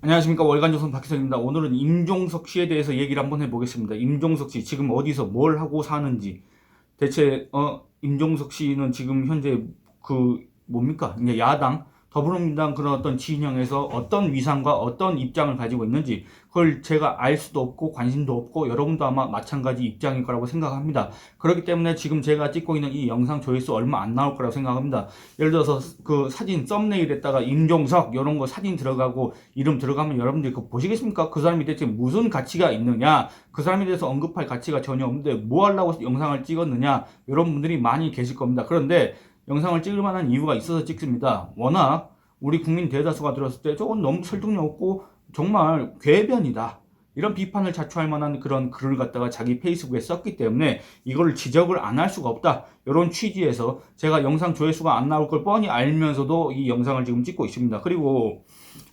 안녕하십니까 월간조선 박희선입니다. 오늘은 임종석 씨에 대해서 얘기를 한번 해보겠습니다. 임종석 씨 지금 어디서 뭘 하고 사는지 대체 어 임종석 씨는 지금 현재 그 뭡니까 이제 야당 더불어민주당 그런 어떤 진영에서 어떤 위상과 어떤 입장을 가지고 있는지 그걸 제가 알 수도 없고 관심도 없고 여러분도 아마 마찬가지 입장일 거라고 생각합니다. 그렇기 때문에 지금 제가 찍고 있는 이 영상 조회수 얼마 안 나올 거라고 생각합니다. 예를 들어서 그 사진 썸네일에다가 임종석 이런 거 사진 들어가고 이름 들어가면 여러분들이 그거 보시겠습니까? 그 사람이 대체 무슨 가치가 있느냐? 그 사람에 대해서 언급할 가치가 전혀 없는데 뭐 하려고 영상을 찍었느냐? 이런 분들이 많이 계실 겁니다. 그런데 영상을 찍을 만한 이유가 있어서 찍습니다. 워낙 우리 국민 대다수가 들었을 때 저건 너무 설득력 없고 정말 궤변이다. 이런 비판을 자초할 만한 그런 글을 갖다가 자기 페이스북에 썼기 때문에 이걸 지적을 안 할 수가 없다. 이런 취지에서 제가 영상 조회수가 안 나올 걸 뻔히 알면서도 이 영상을 지금 찍고 있습니다. 그리고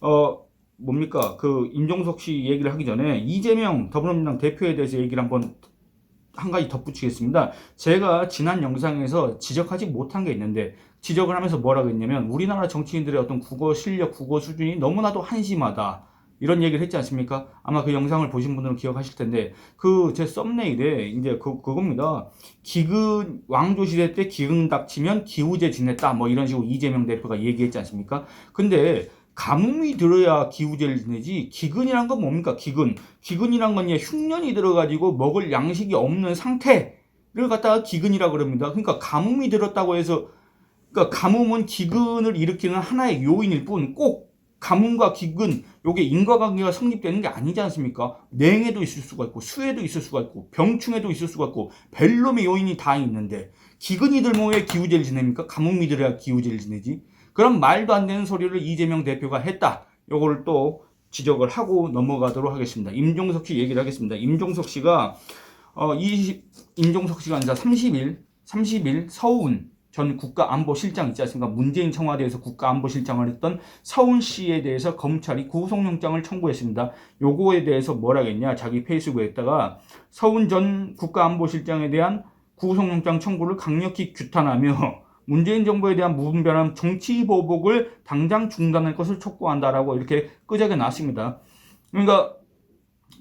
어 뭡니까 그 임종석 씨 얘기를 하기 전에 이재명 더불어민주당 대표에 대해서 얘기를 한번 한 가지 덧붙이겠습니다. 제가 지난 영상에서 지적하지 못한 게 있는데 지적을 하면서 뭐라고 했냐면 우리나라 정치인들의 어떤 국어 실력, 국어 수준이 너무나도 한심하다. 이런 얘기를 했지 않습니까? 아마 그 영상을 보신 분들은 기억하실 텐데 그 제 썸네일에 이제 그 그겁니다. 기근 왕조 시대 때 기근 닥치면 기우제 지냈다. 뭐 이런 식으로 이재명 대표가 얘기했지 않습니까? 근데 가뭄이 들어야 기우제를 지내지 기근이란 건 뭡니까? 기근. 기근이란 건 흉년이 들어가지고 먹을 양식이 없는 상태를 갖다가 기근이라 그럽니다. 그러니까 가뭄이 들었다고 해서 그러니까 가뭄은 기근을 일으키는 하나의 요인일 뿐 꼭 가뭄과 기근 요게 인과관계가 성립되는 게 아니지 않습니까? 냉해도 있을 수가 있고 수해도 있을 수가 있고 병충해도 있을 수가 있고 벨롬의 요인이 다 있는데 기근이 왜 기우제를 지냅니까? 가뭄이 들어야 기우제를 지내지 그런 말도 안 되는 소리를 이재명 대표가 했다. 요거를 또 지적을 하고 넘어가도록 하겠습니다. 임종석 씨 얘기를 하겠습니다. 임종석 씨가 어 20, 임종석 씨가 아니라 30일 30일 서훈 전 국가안보실장 있지 않습니까? 문재인 청와대에서 국가안보실장을 했던 서훈 씨에 대해서 검찰이 구속영장을 청구했습니다. 요거에 대해서 뭐라겠냐? 자기 페이스북에다가 서훈 전 국가안보실장에 대한 구속영장 청구를 강력히 규탄하며 문재인 정부에 대한 무분별한 정치 보복을 당장 중단할 것을 촉구한다라고 이렇게 끄적여 놨습니다. 그러니까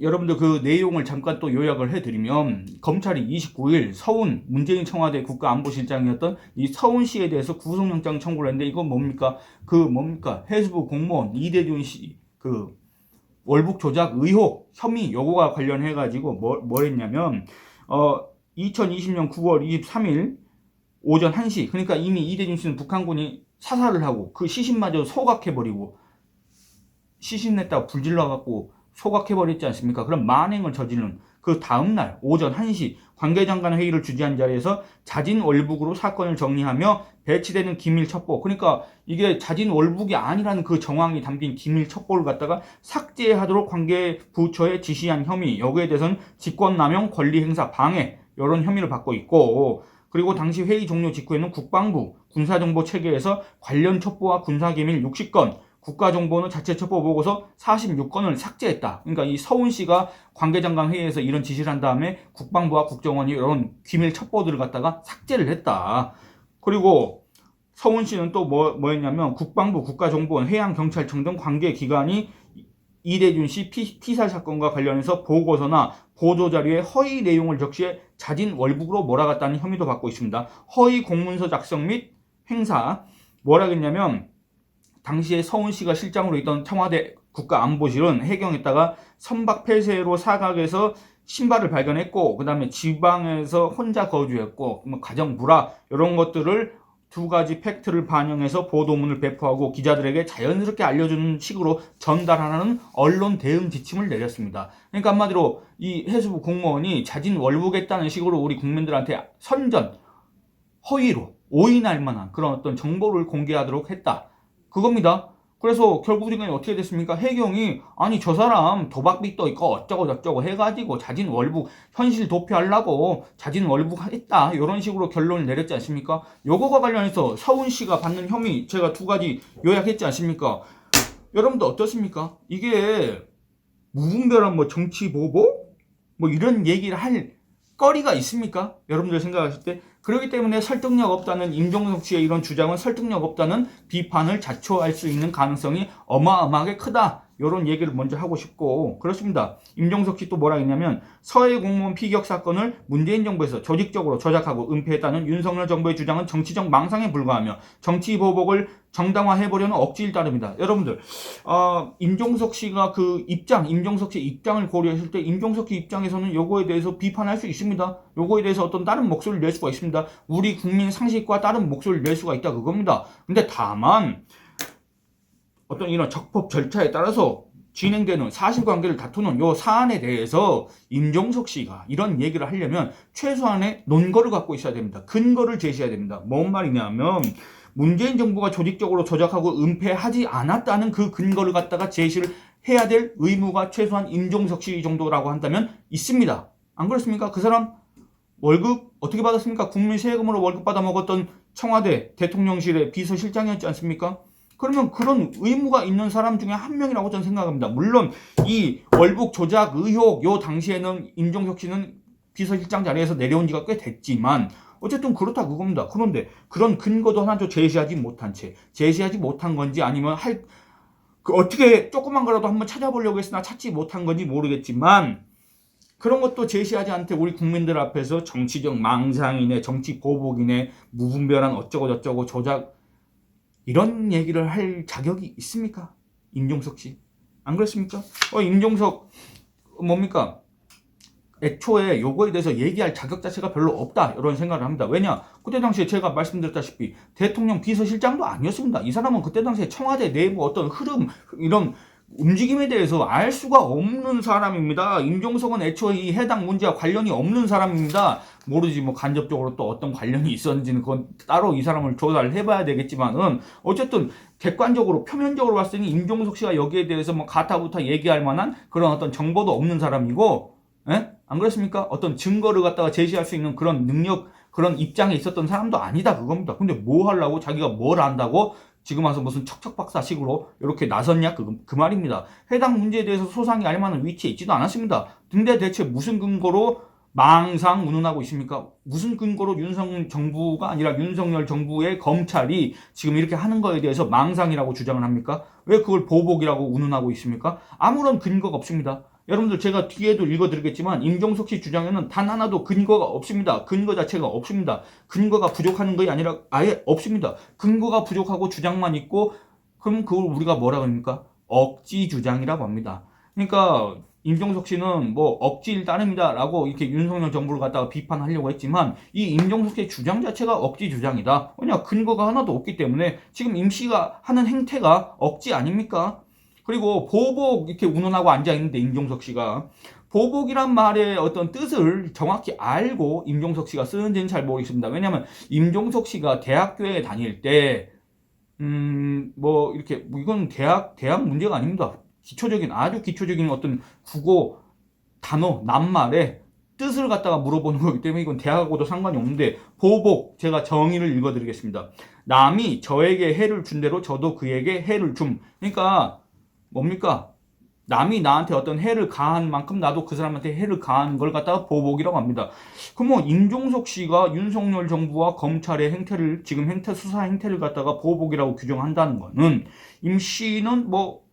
여러분들 그 내용을 잠깐 또 요약을 해드리면 검찰이 29일 서훈 문재인 청와대 국가안보실장이었던 이 서훈 씨에 대해서 구속영장 청구를 했는데 이건 뭡니까? 그 뭡니까? 해수부 공무원 이대준 씨그 월북 조작 의혹 혐의 요거가 관련해 가지고 뭐, 뭐 했냐면 어 2020년 9월 23일 오전 1시. 그러니까 이미 이대준 씨는 북한군이 사살을 하고 그 시신마저 소각해버리고 시신 냈다가 불질러갖고 소각해버렸지 않습니까? 그럼 만행을 저지른 그 다음날 오전 1시 관계장 관 회의를 주재한 자리에서 자진 월북으로 사건을 정리하며 배치되는 기밀 첩보. 그러니까 이게 자진 월북이 아니라는 그 정황이 담긴 기밀 첩보를 갖다가 삭제하도록 관계 부처에 지시한 혐의. 여기에 대해서는 직권남용 권리행사 방해. 이런 혐의를 받고 있고 그리고 당시 회의 종료 직후에는 국방부 군사정보 체계에서 관련 첩보와 군사기밀 60건, 국가정보는 자체 첩보 보고서 46건을 삭제했다. 그러니까 이 서훈 씨가 관계장관 회의에서 이런 지시를 한 다음에 국방부와 국정원이 이런 기밀 첩보들을 갖다가 삭제를 했다. 그리고 서훈 씨는 또 뭐, 뭐였냐면 국방부, 국가정보원, 해양경찰청 등 관계 기관이 이대준 씨 피, 피살 사건과 관련해서 보고서나 보도자료에 허위 내용을 적시해 자진 월북으로 몰아갔다는 혐의도 받고 있습니다. 허위 공문서 작성 및 행사 뭐라겠냐면 당시에 서훈 씨가 실장으로 있던 청와대 국가안보실은 해경에다가 선박 폐쇄로 사각에서 신발을 발견했고 그 다음에 지방에서 혼자 거주했고 뭐 가정 불화 이런 것들을 두 가지 팩트를 반영해서 보도문을 배포하고 기자들에게 자연스럽게 알려주는 식으로 전달하는 언론 대응 지침을 내렸습니다. 그러니까 한마디로 이 해수부 공무원이 자진 월북했다는 식으로 우리 국민들한테 선전, 허위로 오인할 만한 그런 어떤 정보를 공개하도록 했다. 그겁니다. 그래서 결국에 어떻게 됐습니까? 해경이 아니 저 사람 도박빚 도 있고 어쩌고 저쩌고 해가지고 자진 월북 현실 도피하려고 자진 월북했다 이런 식으로 결론을 내렸지 않습니까? 요거가 관련해서 서훈 씨가 받는 혐의 제가 두 가지 요약했지 않습니까? 여러분들 어떻습니까? 이게 무분별한 뭐 정치 보복 뭐 이런 얘기를 할 거리가 있습니까? 여러분들 생각하실 때 그렇기 때문에 설득력 없다는 임종석 씨의 이런 주장은 설득력 없다는 비판을 자초할 수 있는 가능성이 어마어마하게 크다. 이런 얘기를 먼저 하고 싶고 그렇습니다. 임종석 씨 또 뭐라 했냐면 서해 공무원 피격 사건을 문재인 정부에서 조직적으로 조작하고 은폐했다는 윤석열 정부의 주장은 정치적 망상에 불과하며 정치 보복을 정당화해보려는 억지일 따릅니다. 여러분들 어, 임종석 씨가 그 입장, 임종석 씨 입장을 고려했을 때 임종석 씨 입장에서는 요거에 대해서 비판할 수 있습니다. 요거에 대해서 어떤 다른 목소리를 낼 수가 있습니다. 우리 국민 상식과 다른 목소리를 낼 수가 있다 그겁니다. 근데 다만 어떤 이런 적법 절차에 따라서 진행되는 사실관계를 다투는 요 사안에 대해서 임종석 씨가 이런 얘기를 하려면 최소한의 논거를 갖고 있어야 됩니다. 근거를 제시해야 됩니다. 뭔 말이냐면 문재인 정부가 조직적으로 조작하고 은폐하지 않았다는 그 근거를 갖다가 제시를 해야 될 의무가 최소한 임종석 씨 정도라고 한다면 있습니다. 안 그렇습니까? 그 사람 월급 어떻게 받았습니까? 국민 세금으로 월급 받아 먹었던 청와대 대통령실의 비서실장이었지 않습니까? 그러면 그런 의무가 있는 사람 중에 한 명이라고 저는 생각합니다. 물론 이 월북 조작 의혹 요 당시에는 임종석 씨는 비서실장 자리에서 내려온 지가 꽤 됐지만 어쨌든 그렇다 그겁니다. 그런데 그런 근거도 하나도 제시하지 못한 채 제시하지 못한 건지 아니면 할 그 어떻게 조그만 거라도 한번 찾아보려고 했으나 찾지 못한 건지 모르겠지만 그런 것도 제시하지 않대 우리 국민들 앞에서 정치적 망상이네 정치 보복이네 무분별한 어쩌고 저쩌고 조작 이런 얘기를 할 자격이 있습니까? 임종석 씨. 안 그렇습니까? 어, 임종석, 뭡니까? 애초에 요거에 대해서 얘기할 자격 자체가 별로 없다. 이런 생각을 합니다. 왜냐? 그때 당시에 제가 말씀드렸다시피 대통령 비서실장도 아니었습니다. 이 사람은 그때 당시에 청와대 내부 어떤 흐름, 이런 움직임에 대해서 알 수가 없는 사람입니다. 임종석은 애초에 이 해당 문제와 관련이 없는 사람입니다. 모르지 뭐 간접적으로 또 어떤 관련이 있었는지는 그건 따로 이 사람을 조사를 해봐야 되겠지만은 어쨌든 객관적으로 표면적으로 봤을 때는 임종석 씨가 여기에 대해서 뭐 가타부타 얘기할 만한 그런 어떤 정보도 없는 사람이고, 예? 안 그렇습니까? 어떤 증거를 갖다가 제시할 수 있는 그런 능력, 그런 입장에 있었던 사람도 아니다 그겁니다. 근데 뭐 하려고 자기가 뭘 안다고 지금 와서 무슨 척척박사식으로 이렇게 나섰냐 그, 그 말입니다. 해당 문제에 대해서 소상히 알 만한 위치에 있지도 않았습니다. 근데 대체 무슨 근거로 망상 운운하고 있습니까? 무슨 근거로 윤석 정부가 아니라 윤석열 정부의 검찰이 지금 이렇게 하는 거에 대해서 망상이라고 주장을 합니까? 왜 그걸 보복이라고 운운하고 있습니까? 아무런 근거가 없습니다. 여러분들 제가 뒤에도 읽어드리겠지만 임종석 씨 주장에는 단 하나도 근거가 없습니다. 근거 자체가 없습니다. 근거가 부족하는 것이 아니라 아예 없습니다. 근거가 부족하고 주장만 있고 그럼 그걸 우리가 뭐라 그럽니까? 억지 주장이라고 합니다. 그러니까 임종석 씨는 뭐 억지일 따름이다라고 이렇게 윤석열 정부를 갖다가 비판하려고 했지만 이 임종석 씨의 주장 자체가 억지 주장이다. 왜냐 근거가 하나도 없기 때문에 지금 임 씨가 하는 행태가 억지 아닙니까? 그리고 보복 이렇게 운운하고 앉아 있는데 임종석 씨가 보복이란 말의 어떤 뜻을 정확히 알고 임종석 씨가 쓰는지는 잘 모르겠습니다. 왜냐하면 임종석 씨가 대학교에 다닐 때 음, 뭐, 이렇게, 뭐 이건 대학, 대학 문제가 아닙니다. 기초적인, 아주 기초적인 어떤 국어, 단어, 낱말에 뜻을 갖다가 물어보는 거기 때문에 이건 대학하고도 상관이 없는데, 보복, 제가 정의를 읽어드리겠습니다. 남이 저에게 해를 준 대로 저도 그에게 해를 줌. 그러니까, 뭡니까? 남이 나한테 어떤 해를 가한 만큼 나도 그 사람한테 해를 가한 걸 갖다가 보복이라고 합니다. 그럼 뭐 임종석 씨가 윤석열 정부와 검찰의 행태를 지금 행태 수사 행태를 갖다가 보복이라고 규정한다는 거는 임 씨는 뭐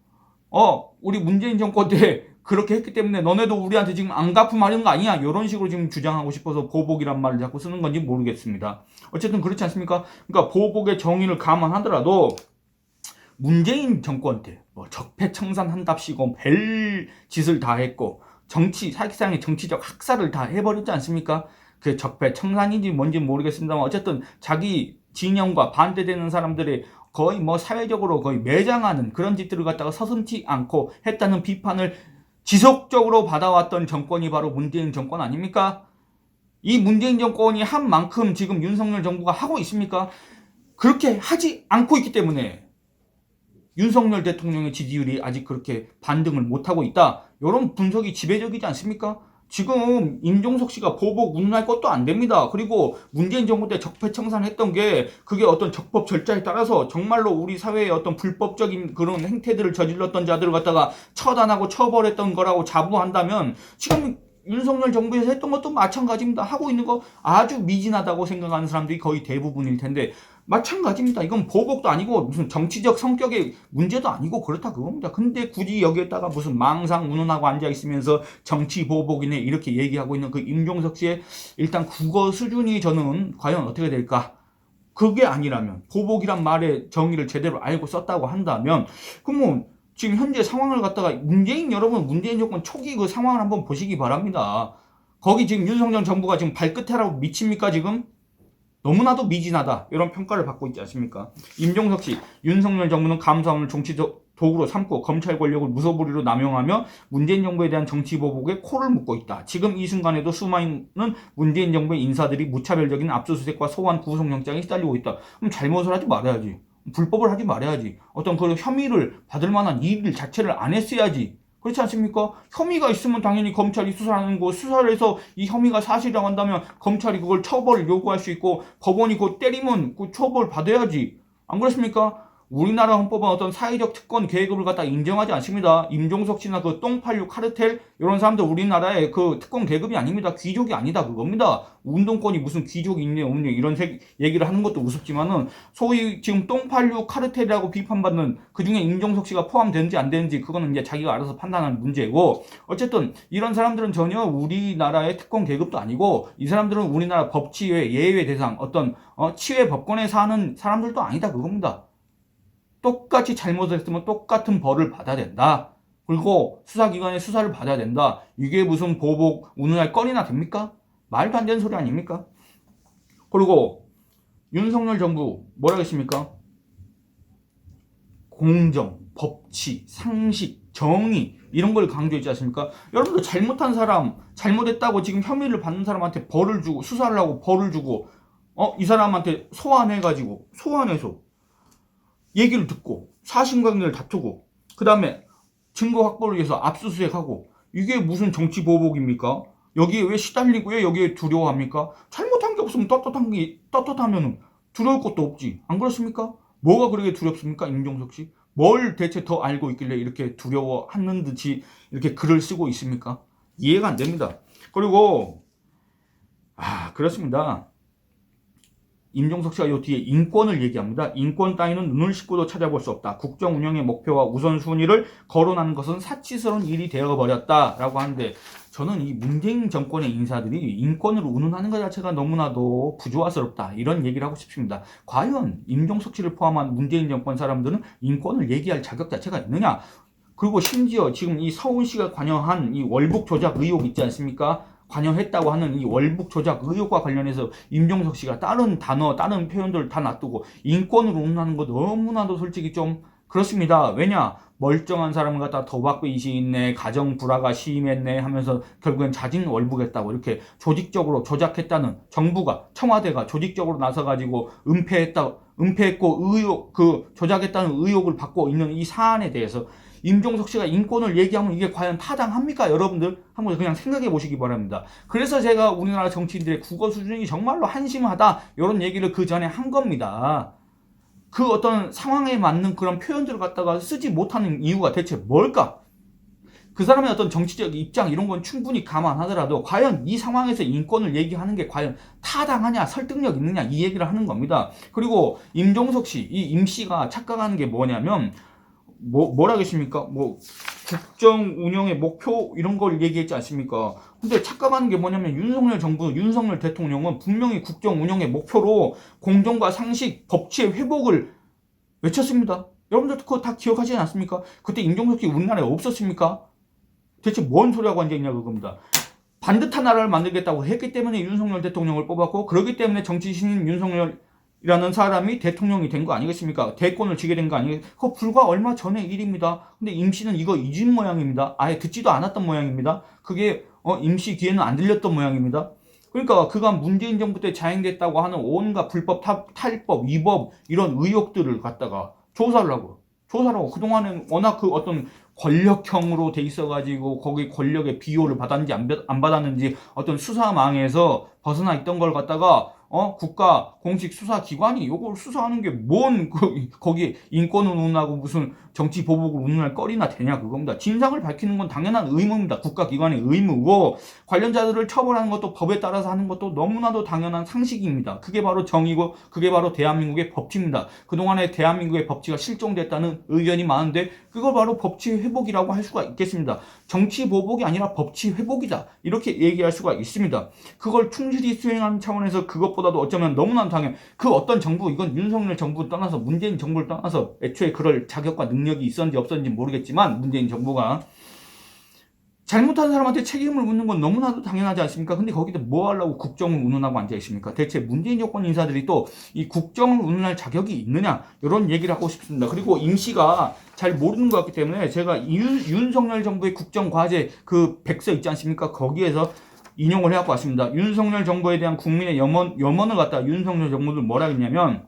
어 우리 문재인 정권 때 그렇게 했기 때문에 너네도 우리한테 지금 안 갚음하는 거 아니야 이런 식으로 지금 주장하고 싶어서 보복이란 말을 자꾸 쓰는 건지 모르겠습니다. 어쨌든 그렇지 않습니까? 그러니까 보복의 정의를 감안하더라도 문재인 정권 때 뭐 적폐청산한답시고 별 짓을 다 했고 정치 사실상의 정치적 학살을 다 해버렸지 않습니까? 그 적폐청산인지 뭔지 모르겠습니다만 어쨌든 자기 진영과 반대되는 사람들의 거의 뭐 사회적으로 거의 매장하는 그런 짓들을 갖다가 서슴지 않고 했다는 비판을 지속적으로 받아왔던 정권이 바로 문재인 정권 아닙니까? 이 문재인 정권이 한 만큼 지금 윤석열 정부가 하고 있습니까? 그렇게 하지 않고 있기 때문에 윤석열 대통령의 지지율이 아직 그렇게 반등을 못하고 있다. 이런 분석이 지배적이지 않습니까? 지금 임종석 씨가 보복 운운할 것도 안 됩니다. 그리고 문재인 정부 때 적폐청산했던 게 그게 어떤 적법 절차에 따라서 정말로 우리 사회에 어떤 불법적인 그런 행태들을 저질렀던 자들을 갖다가 처단하고 처벌했던 거라고 자부한다면 지금 윤석열 정부에서 했던 것도 마찬가지입니다. 하고 있는 거 아주 미진하다고 생각하는 사람들이 거의 대부분일 텐데 마찬가지입니다. 이건 보복도 아니고 무슨 정치적 성격의 문제도 아니고 그렇다 그겁니다. 근데 굳이 여기에다가 무슨 망상 운운하고 앉아 있으면서 정치 보복이네 이렇게 얘기하고 있는 그 임종석 씨의 일단 국어 수준이 저는 과연 어떻게 될까? 그게 아니라면 보복이란 말의 정의를 제대로 알고 썼다고 한다면 그러면 지금 현재 상황을 갖다가 문재인 여러분 문재인 정권 초기 그 상황을 한번 보시기 바랍니다. 거기 지금 윤석열 정부가 지금 발끝에라고 미칩니까 지금? 너무나도 미진하다 이런 평가를 받고 있지 않습니까? 임종석 씨, 윤석열 정부는 감사원을 정치 도구로 삼고 검찰 권력을 무소불위로 남용하며 문재인 정부에 대한 정치 보복에 코를 묶고 있다. 지금 이 순간에도 수많은 문재인 정부의 인사들이 무차별적인 압수수색과 소환 구속영장에 시달리고 있다. 그럼 잘못을 하지 말아야지. 불법을 하지 말아야지. 어떤 그런 혐의를 받을 만한 일 자체를 안 했어야지. 그렇지 않습니까? 혐의가 있으면 당연히 검찰이 수사하는 거, 수사를 해서 이 혐의가 사실이라고 한다면 검찰이 그걸 처벌을 요구할 수 있고 법원이 그거 때리면 그 처벌 받아야지. 안 그렇습니까? 우리나라 헌법은 어떤 사회적 특권 계급을 갖다 인정하지 않습니다. 임종석 씨나 그 똥팔류 카르텔 이런 사람들 우리나라의 그 특권 계급이 아닙니다. 귀족이 아니다 그겁니다. 운동권이 무슨 귀족이 있네 없네 이런 얘기를 하는 것도 우습지만은 소위 지금 똥팔류 카르텔이라고 비판받는 그 중에 임종석 씨가 포함되는지 안 되는지 그거는 이제 자기가 알아서 판단하는 문제고 어쨌든 이런 사람들은 전혀 우리나라의 특권 계급도 아니고 이 사람들은 우리나라 법치외 예외 대상 어떤 어, 치외 법권에 사는 사람들도 아니다 그겁니다. 똑같이 잘못을 했으면 똑같은 벌을 받아야 된다. 그리고 수사기관에 수사를 받아야 된다. 이게 무슨 보복, 운운할 건이나 됩니까? 말도 안 되는 소리 아닙니까? 그리고 윤석열 정부 뭐라 했습니까? 공정, 법치, 상식, 정의 이런 걸 강조했지 않습니까? 여러분들 잘못한 사람, 잘못했다고 지금 혐의를 받는 사람한테 벌을 주고 수사를 하고 벌을 주고 어, 이 사람한테 소환해 가지고 소환해서 얘기를 듣고 사실관계를 다투고 그 다음에 증거 확보를 위해서 압수수색하고 이게 무슨 정치 보복입니까? 여기에 왜 시달리고요? 여기에 두려워합니까? 잘못한 게 없으면 떳떳한 게 떳떳하면 두려울 것도 없지. 안 그렇습니까? 뭐가 그렇게 두렵습니까? 임종석 씨? 뭘 대체 더 알고 있길래 이렇게 두려워하는 듯이 이렇게 글을 쓰고 있습니까? 이해가 안 됩니다. 그리고 아 그렇습니다. 임종석 씨가 요 뒤에 인권을 얘기합니다. 인권 따위는 눈을 씻고도 찾아볼 수 없다. 국정 운영의 목표와 우선순위를 거론하는 것은 사치스러운 일이 되어버렸다라고 하는데 저는 이 문재인 정권의 인사들이 인권을 운운하는 것 자체가 너무나도 부조화스럽다 이런 얘기를 하고 싶습니다. 과연 임종석 씨를 포함한 문재인 정권 사람들은 인권을 얘기할 자격 자체가 있느냐? 그리고 심지어 지금 이 서울시가 관여한 이 월북 조작 의혹 있지 않습니까? 관여했다고 하는 이 월북 조작 의혹과 관련해서 임종석 씨가 다른 단어, 다른 표현들을 다 놔두고 인권으로 운운하는 거 너무나도 솔직히 좀 그렇습니다. 왜냐? 멀쩡한 사람을 갖다 도박빚이 있네, 가정 불화가 심했네 하면서 결국엔 자진 월북했다고 이렇게 조직적으로 조작했다는 정부가 청와대가 조직적으로 나서가지고 은폐했다, 은폐했고 의혹 그 조작했다는 의혹을 받고 있는 이 사안에 대해서 임종석 씨가 인권을 얘기하면 이게 과연 타당합니까? 여러분들 한번 그냥 생각해 보시기 바랍니다. 그래서 제가 우리나라 정치인들의 국어 수준이 정말로 한심하다 이런 얘기를 그 전에 한 겁니다. 그 어떤 상황에 맞는 그런 표현들을 갖다가 쓰지 못하는 이유가 대체 뭘까? 그 사람의 어떤 정치적 입장 이런 건 충분히 감안하더라도 과연 이 상황에서 인권을 얘기하는 게 과연 타당하냐 설득력 있느냐 이 얘기를 하는 겁니다. 그리고 임종석 씨, 이 임 씨가 착각하는 게 뭐냐면 뭐, 뭐라겠습니까? 뭐, 국정 운영의 목표, 이런 걸 얘기했지 않습니까? 근데 착각하는 게 뭐냐면, 윤석열 정부, 윤석열 대통령은 분명히 국정 운영의 목표로 공정과 상식, 법치의 회복을 외쳤습니다. 여러분들 그거 다 기억하지 않습니까? 그때 임종석이 우리나라에 없었습니까? 대체 뭔 소리하고 앉아있냐, 그겁니다. 반듯한 나라를 만들겠다고 했기 때문에 윤석열 대통령을 뽑았고, 그러기 때문에 정치신인 윤석열 이라는 사람이 대통령이 된 거 아니겠습니까? 대권을 지게 된 거 아니겠습니까? 그거 불과 얼마 전의 일입니다. 근데 임씨는 이거 잊은 모양입니다. 아예 듣지도 않았던 모양입니다. 그게 어, 임씨 귀에는 안 들렸던 모양입니다. 그러니까 그간 문재인 정부 때 자행됐다고 하는 온갖 불법 타, 탈법, 위법 이런 의혹들을 갖다가 조사를 하고 조사를 하고 그동안은 워낙 그 어떤 권력형으로 돼 있어가지고 거기 권력의 비호를 받았는지 안, 안 받았는지 어떤 수사망에서 벗어나 있던 걸 갖다가 어 국가 공식 수사 기관이 요걸 수사하는 게 뭔 그, 거기에 인권을 운운하고 무슨 정치 보복을 운운할 거리나 되냐 그겁니다. 진상을 밝히는 건 당연한 의무입니다. 국가 기관의 의무고 관련자들을 처벌하는 것도 법에 따라서 하는 것도 너무나도 당연한 상식입니다. 그게 바로 정의고 그게 바로 대한민국의 법치입니다. 그동안에 대한민국의 법치가 실종됐다는 의견이 많은데 그걸 바로 법치 회복이라고 할 수가 있겠습니다. 정치 보복이 아니라 법치 회복이다. 이렇게 얘기할 수가 있습니다. 그걸 충실히 수행하는 차원에서 그것보다 도 어쩌면 너무나 당연 그 어떤 정부 이건 윤석열 정부 떠나서 문재인 정부를 떠나서 애초에 그럴 자격과 능력이 있었는지 없었는지 모르겠지만 문재인 정부가 잘못한 사람한테 책임을 묻는 건 너무나도 당연하지 않습니까? 근데 거기다 뭐 하려고 국정을 운운하고 앉아 있습니까? 대체 문재인 정권 인사들이 또 이 국정을 운운할 자격이 있느냐? 이런 얘기를 하고 싶습니다. 그리고 임 씨가 잘 모르는 것 같기 때문에 제가 윤, 윤석열 정부의 국정 과제 그 백서 있지 않습니까? 거기에서 인용을 해갖고 왔습니다. 윤석열 정부에 대한 국민의 염원, 염원을 갖다 윤석열 정부는 뭐라 했냐면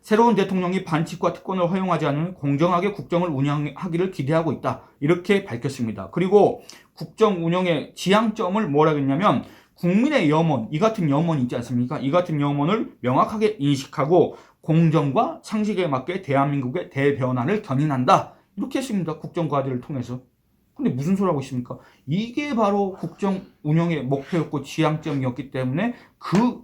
새로운 대통령이 반칙과 특권을 허용하지 않은 공정하게 국정을 운영하기를 기대하고 있다. 이렇게 밝혔습니다. 그리고 국정 운영의 지향점을 뭐라 했냐면 국민의 염원, 이 같은 염원이 있지 않습니까? 이 같은 염원을 명확하게 인식하고 공정과 상식에 맞게 대한민국의 대변화를 견인한다. 이렇게 했습니다. 국정 과제를 통해서. 근데 무슨 소리 하고 있습니까? 이게 바로 국정 운영의 목표였고 지향점이었기 때문에 그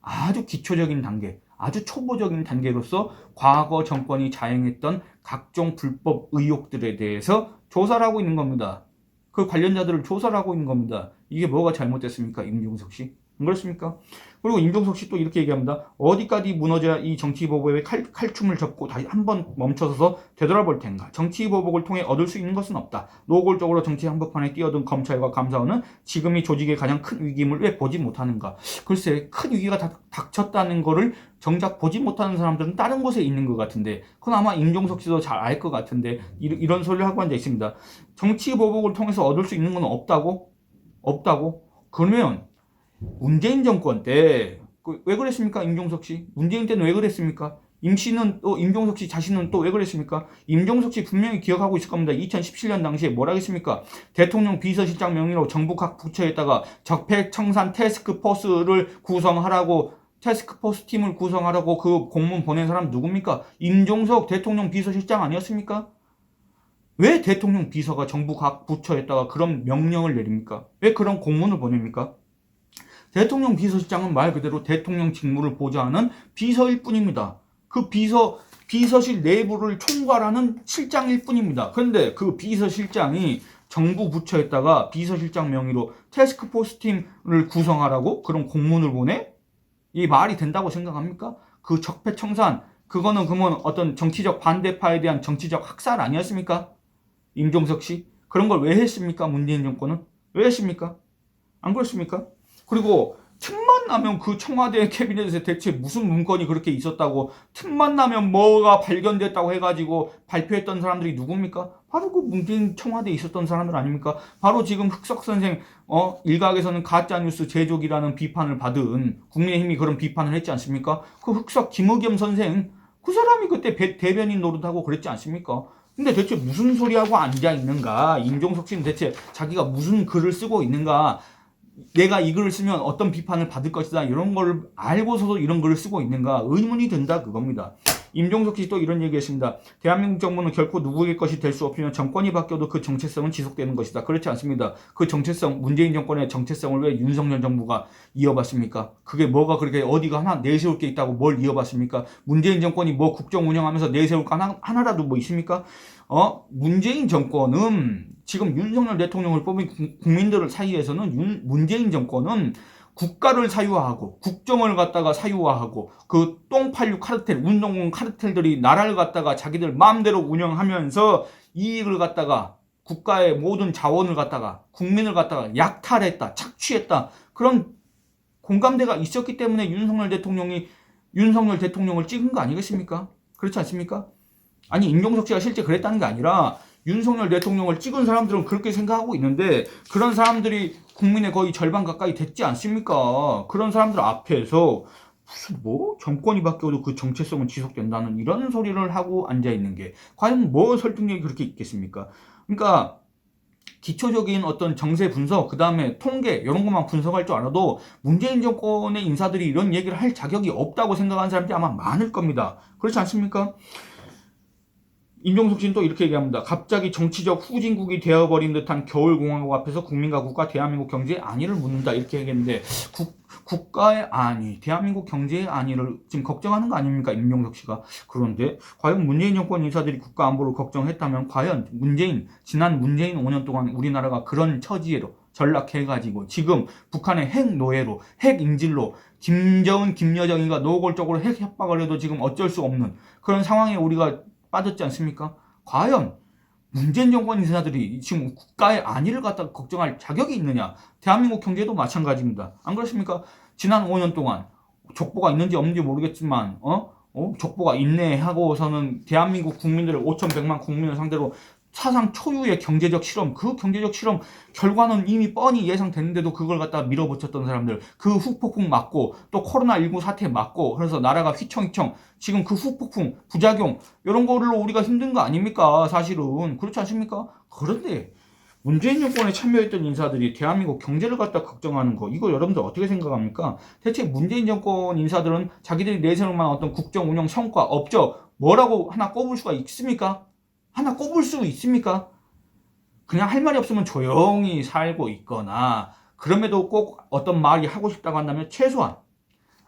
아주 기초적인 단계, 아주 초보적인 단계로서 과거 정권이 자행했던 각종 불법 의혹들에 대해서 조사를 하고 있는 겁니다. 그 관련자들을 조사를 하고 있는 겁니다. 이게 뭐가 잘못됐습니까? 임종석 씨? 안 그렇습니까? 그리고 임종석 씨 또 이렇게 얘기합니다. 어디까지 무너져야 이 정치보복의 칼, 칼춤을 접고 다시 한 번 멈춰서서 되돌아볼 텐가. 정치보복을 통해 얻을 수 있는 것은 없다. 노골적으로 정치 한복판에 뛰어든 검찰과 감사원은 지금이 조직의 가장 큰 위기임을 왜 보지 못하는가. 글쎄 큰 위기가 닥, 닥쳤다는 거를 정작 보지 못하는 사람들은 다른 곳에 있는 것 같은데 그건 아마 임종석 씨도 잘 알 것 같은데 이런, 이런 소리를 하고 앉아 있습니다. 정치보복을 통해서 얻을 수 있는 건 없다고? 없다고? 그러면 문재인 정권 때 왜 그랬습니까? 임종석 씨. 문재인 때는 왜 그랬습니까? 임 씨는 또 임종석 씨 자신은 또 왜 그랬습니까? 임종석 씨 분명히 기억하고 있을 겁니다. 2017년 당시에 뭐라 했습니까? 대통령 비서실장 명의로 정부 각 부처에다가 적폐 청산 테스크 포스를 구성하라고 테스크 포스 팀을 구성하라고 그 공문 보낸 사람 누굽니까? 임종석 대통령 비서실장 아니었습니까? 왜 대통령 비서가 정부 각 부처에다가 그런 명령을 내립니까? 왜 그런 공문을 보냅니까? 대통령 비서실장은 말 그대로 대통령 직무를 보좌하는 비서일 뿐입니다. 그 비서 비서실 내부를 총괄하는 실장일 뿐입니다. 그런데 그 비서실장이 정부 부처에다가 비서실장 명의로 테스크포스 팀을 구성하라고 그런 공문을 보내? 이 말이 된다고 생각합니까? 그 적폐청산 그거는 그러면 어떤 정치적 반대파에 대한 정치적 학살 아니었습니까? 임종석 씨 그런 걸 왜 했습니까? 문재인 정권은 왜 했습니까? 안 그렇습니까? 그리고 틈만 나면 그 청와대 캐비넷에 대체 무슨 문건이 그렇게 있었다고 틈만 나면 뭐가 발견됐다고 해가지고 발표했던 사람들이 누굽니까? 바로 그 문재인 청와대에 있었던 사람들 아닙니까? 바로 지금 흑석 선생 어 일각에서는 가짜 뉴스 제조기라는 비판을 받은 국민의힘이 그런 비판을 했지 않습니까? 그 흑석 김의겸 선생 그 사람이 그때 대변인 노릇하고 그랬지 않습니까? 근데 대체 무슨 소리하고 앉아 있는가? 임종석 씨는 대체 자기가 무슨 글을 쓰고 있는가? 내가 이 글을 쓰면 어떤 비판을 받을 것이다 이런 걸 알고서도 이런 글을 쓰고 있는가 의문이 든다 그겁니다. 임종석 씨또 이런 얘기했습니다. 대한민국 정부는 결코 누구의 것이 될 수 없으면 정권이 바뀌어도 그 정체성은 지속되는 것이다. 그렇지 않습니다. 그 정체성 문재인 정권의 정체성을 왜 윤석열 정부가 이어봤습니까? 그게 뭐가 그렇게 어디가 하나 내세울 게 있다고 뭘 이어봤습니까? 문재인 정권이 뭐 국정 운영하면서 내세울 거 하나, 하나라도 뭐 있습니까? 어 문재인 정권은 지금 윤석열 대통령을 뽑은 국민들 사이에서는 윤, 문재인 정권은 국가를 사유화하고 국정을 갖다가 사유화하고 그 똥팔류 카르텔, 운동권 카르텔들이 나라를 갖다가 자기들 마음대로 운영하면서 이익을 갖다가 국가의 모든 자원을 갖다가 국민을 갖다가 약탈했다, 착취했다 그런 공감대가 있었기 때문에 윤석열 대통령이 윤석열 대통령을 찍은 거 아니겠습니까? 그렇지 않습니까? 아니 임종석 씨가 실제 그랬다는 게 아니라 윤석열 대통령을 찍은 사람들은 그렇게 생각하고 있는데 그런 사람들이 국민의 거의 절반 가까이 됐지 않습니까? 그런 사람들 앞에서 무슨 뭐 정권이 바뀌어도 그 정체성은 지속된다는 이런 소리를 하고 앉아 있는 게 과연 뭐 설득력이 그렇게 있겠습니까? 그러니까 기초적인 어떤 정세 분석, 그 다음에 통계 이런 것만 분석할 줄 알아도 문재인 정권의 인사들이 이런 얘기를 할 자격이 없다고 생각하는 사람들이 아마 많을 겁니다. 그렇지 않습니까? 임종석 씨는 또 이렇게 얘기합니다. 갑자기 정치적 후진국이 되어버린 듯한 겨울공화국 앞에서 국민과 국가 대한민국 경제의 안위를 묻는다. 이렇게 얘기했는데 국, 국가의 안위, 대한민국 경제의 안위를 지금 걱정하는 거 아닙니까? 임종석 씨가. 그런데 과연 문재인 정권 인사들이 국가 안보를 걱정했다면 과연 문재인 지난 문재인 5년 동안 우리나라가 그런 처지로 전락해가지고 지금 북한의 핵 노예로 핵 인질로 김정은 김여정이가 노골적으로 핵 협박을 해도 지금 어쩔 수 없는 그런 상황에 우리가 빠졌지 않습니까? 과연 문재인 정권 인사들이 지금 국가의 안위를 갖다 걱정할 자격이 있느냐? 대한민국 경제도 마찬가지입니다. 안 그렇습니까? 지난 5년 동안 족보가 있는지 없는지 모르겠지만, 어? 어? 족보가 있네 하고서는 대한민국 국민들을 5,100만 국민을 상대로 사상 초유의 경제적 실험, 그 경제적 실험 결과는 이미 뻔히 예상됐는데도 그걸 갖다 밀어붙였던 사람들, 그 후폭풍 맞고 또 코로나19 사태 맞고 그래서 나라가 휘청휘청 지금 그 후폭풍, 부작용 이런 걸로 우리가 힘든 거 아닙니까? 사실은 그렇지 않습니까? 그런데 문재인 정권에 참여했던 인사들이 대한민국 경제를 갖다 걱정하는 거 이거 여러분들 어떻게 생각합니까? 대체 문재인 정권 인사들은 자기들이 내세우는 어떤 국정 운영 성과 업적 뭐라고 하나 꼽을 수가 있습니까? 하나 꼽을 수 있습니까? 그냥 할 말이 없으면 조용히 살고 있거나 그럼에도 꼭 어떤 말이 하고 싶다고 한다면 최소한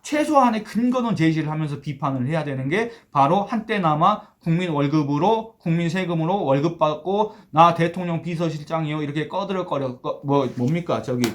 최소한의 근거는 제시를 하면서 비판을 해야 되는 게 바로 한때나마 국민 월급으로 국민 세금으로 월급 받고 나 대통령 비서실장이요 이렇게 꺼들거려 뭐 뭡니까 저기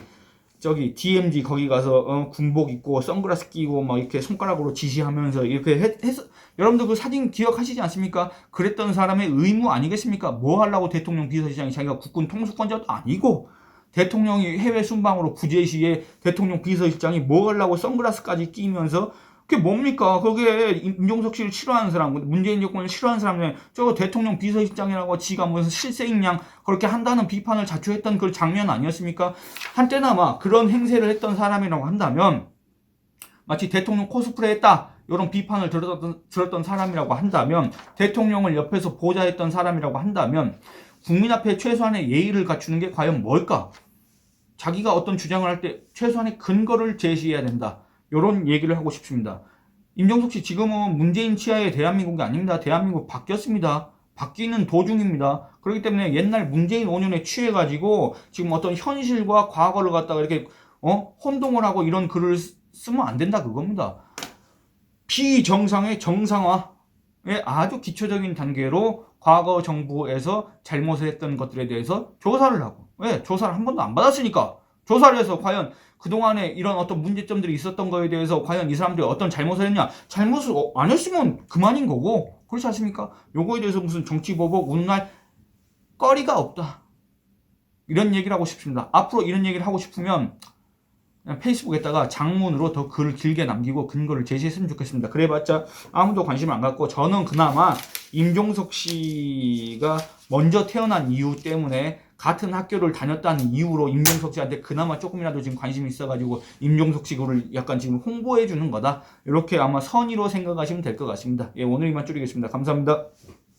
저기 DMZ 거기 가서 어, 군복 입고 선글라스 끼고 막 이렇게 손가락으로 지시하면서 이렇게 했, 했 여러분들 그 사진 기억하시지 않습니까? 그랬던 사람의 의무 아니겠습니까? 뭐 하려고 대통령 비서실장이 자기가 국군 통수권자도 아니고 대통령이 해외 순방으로 부재시에 대통령 비서실장이 뭐 하려고 선글라스까지 끼면서 그게 뭡니까? 그게 임종석 씨를 싫어하는 사람, 문재인 정권을 싫어하는 사람이 저 대통령 비서실장이라고 지가 무슨 실세익량 그렇게 한다는 비판을 자초했던 그 장면 아니었습니까? 한때나마 그런 행세를 했던 사람이라고 한다면 마치 대통령 코스프레 했다. 이런 비판을 들었던, 들었던 사람이라고 한다면 대통령을 옆에서 보좌했던 사람이라고 한다면 국민 앞에 최소한의 예의를 갖추는 게 과연 뭘까? 자기가 어떤 주장을 할 때 최소한의 근거를 제시해야 된다. 이런 얘기를 하고 싶습니다. 임정숙 씨 지금은 문재인 치하의 대한민국이 아닙니다. 대한민국 바뀌었습니다. 바뀌는 도중입니다. 그렇기 때문에 옛날 문재인 5년에 취해가지고 지금 어떤 현실과 과거를 갖다가 이렇게 어? 혼동을 하고 이런 글을 쓰면 안 된다 그겁니다. 비정상의 정상화의 아주 기초적인 단계로 과거 정부에서 잘못을 했던 것들에 대해서 조사를 하고 왜 조사를 한 번도 안 받았으니까 조사를 해서 과연 그동안에 이런 어떤 문제점들이 있었던 거에 대해서 과연 이 사람들이 어떤 잘못을 했냐 잘못을 안 했으면 그만인 거고 그렇지 않습니까? 요거에 대해서 무슨 정치보복 운날 거리가 없다 이런 얘기를 하고 싶습니다 앞으로 이런 얘기를 하고 싶으면 페이스북에다가 장문으로 더 글을 길게 남기고 근거를 제시했으면 좋겠습니다. 그래봤자 아무도 관심을 안 갖고 저는 그나마 임종석 씨가 먼저 태어난 이유 때문에 같은 학교를 다녔다는 이유로 임종석 씨한테 그나마 조금이라도 지금 관심이 있어가지고 임종석 씨 글을 약간 지금 홍보해 주는 거다. 이렇게 아마 선의로 생각하시면 될 것 같습니다. 예, 오늘 이만 줄이겠습니다. 감사합니다.